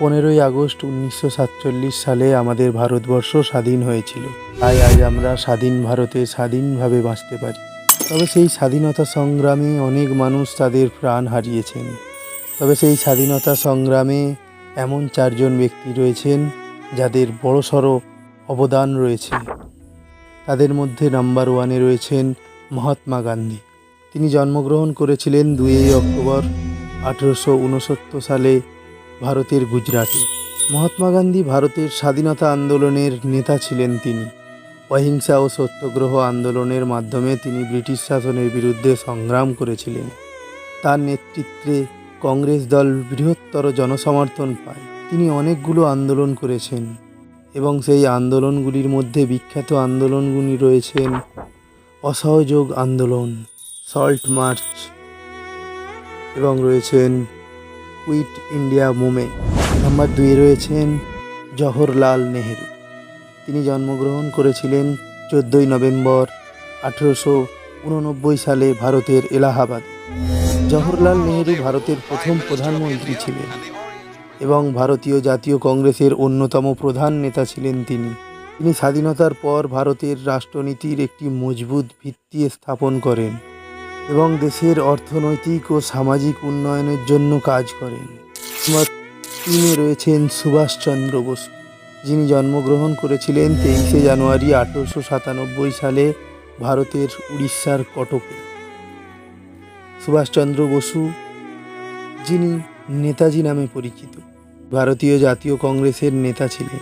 পনেরোই আগস্ট উনিশশো সাতচল্লিশ সালে আমাদের ভারতবর্ষ স্বাধীন হয়েছিল। তাই আজ আমরা স্বাধীন ভারতে স্বাধীনভাবে বাঁচতে পারি। তবে সেই স্বাধীনতা সংগ্রামে অনেক মানুষ তাদের প্রাণ হারিয়েছেন। তবে সেই স্বাধীনতা সংগ্রামে এমন চারজন ব্যক্তি রয়েছেন যাদের বড়সড় অবদান রয়েছে। তাদের মধ্যে নাম্বার ওয়ানে রয়েছেন মহাত্মা গান্ধী। তিনি জন্মগ্রহণ করেছিলেন দুই অক্টোবর আঠেরোশো উনসত্তর সালে ভারতের গুজরাটে। মহাত্মা গান্ধী ভারতের স্বাধীনতা আন্দোলনের নেতা ছিলেন তিনি। অহিংসা ও সত্যগ্রহ আন্দোলনের মাধ্যমে তিনি ব্রিটিশ শাসনের বিরুদ্ধে সংগ্রাম করেছিলেন। তার নেতৃত্বে কংগ্রেস দল বৃহত্তর জনসমর্থন পায়। তিনি অনেকগুলো আন্দোলন করেছেন এবং সেই আন্দোলনগুলির মধ্যে বিখ্যাত আন্দোলনগুলি রয়েছেন অসহযোগ আন্দোলন, সল্ট মার্চ এবং রয়েছেন কুইট ইন্ডিয়া মুভমেন্ট নাম্বার দুই রয়েছেন জওহরলাল নেহেরু। তিনি জন্মগ্রহণ করেছিলেন চোদ্দোই নভেম্বর আঠেরোশো উননব্বই সালে ভারতের এলাহাবাদ। জওহরলাল নেহেরু ভারতের প্রথম প্রধানমন্ত্রী ছিলেন এবং ভারতীয় জাতীয় কংগ্রেসের অন্যতম প্রধান নেতা ছিলেন তিনি। তিনি স্বাধীনতার পর ভারতের রাষ্ট্রনীতির একটি মজবুত ভিত্তি স্থাপন করেন। এবং দেশের অর্থনৈতিক ও সামাজিক উন্নয়নের জন্য কাজ করেন। তিনে রয়েছেন সুভাষচন্দ্র বসু, যিনি জন্মগ্রহণ করেছিলেন তেইশে জানুয়ারি আঠেরোশো সাতানব্বই সালে ভারতের উড়িষ্যার কটকে। সুভাষচন্দ্র বসু, যিনি নেতাজি নামে পরিচিত, ভারতীয় জাতীয় কংগ্রেসের নেতা ছিলেন।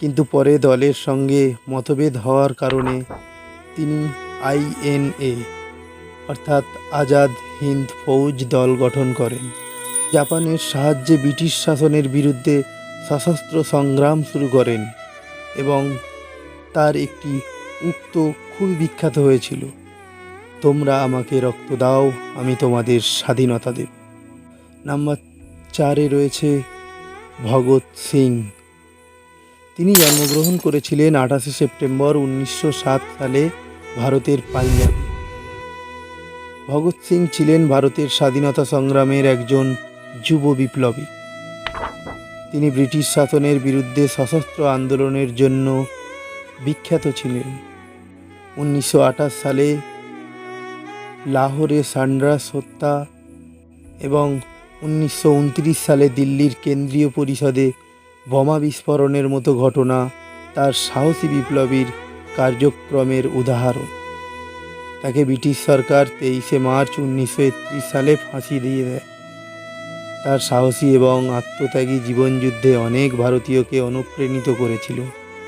কিন্তু পরে দলের সঙ্গে মতভেদ হওয়ার কারণে তিনি আইএনএ অর্থাৎ আজাদ হিন্দ ফৌজ দল গঠন করেন। জাপানের সাহায্যে ব্রিটিশ শাসনের বিরুদ্ধে সশস্ত্র সংগ্রাম শুরু করেন এবং তার একটি উক্ত খুবই বিখ্যাত হয়েছিল। তোমরা আমাকে রক্ত দাও, আমি তোমাদের স্বাধীনতা দেব। নাম্বার চারে রয়েছে ভগৎ সিং। তিনি জন্মগ্রহণ করেছিলেন আঠাশে সেপ্টেম্বর উনিশশো সাত সালে ভারতের পাঞ্জাবে ভগৎ সিং ছিলেন ভারতের স্বাধীনতা সংগ্রামের একজন যুব বিপ্লবী। তিনি ব্রিটিশ শাসনের বিরুদ্ধে সশস্ত্র আন্দোলনের জন্য বিখ্যাত ছিলেন। উনিশশো আঠাশ সালে লাহোরে সান্ড্রাস হত্যা এবং উনিশশো উনত্রিশ সালে দিল্লির কেন্দ্রীয় পরিষদে বোমা বিস্ফোরণের মতো ঘটনা তার সাহসী বিপ্লবীর কার্যক্রমের উদাহরণ। তাকে ব্রিটিশ সরকার তেইশে মার্চ উনিশশো একত্রিশ সালে ফাঁসি দিয়ে দেয়। তার সাহসী এবং আত্মত্যাগী জীবনযুদ্ধে অনেক ভারতীয়কে অনুপ্রাণিত করেছিল।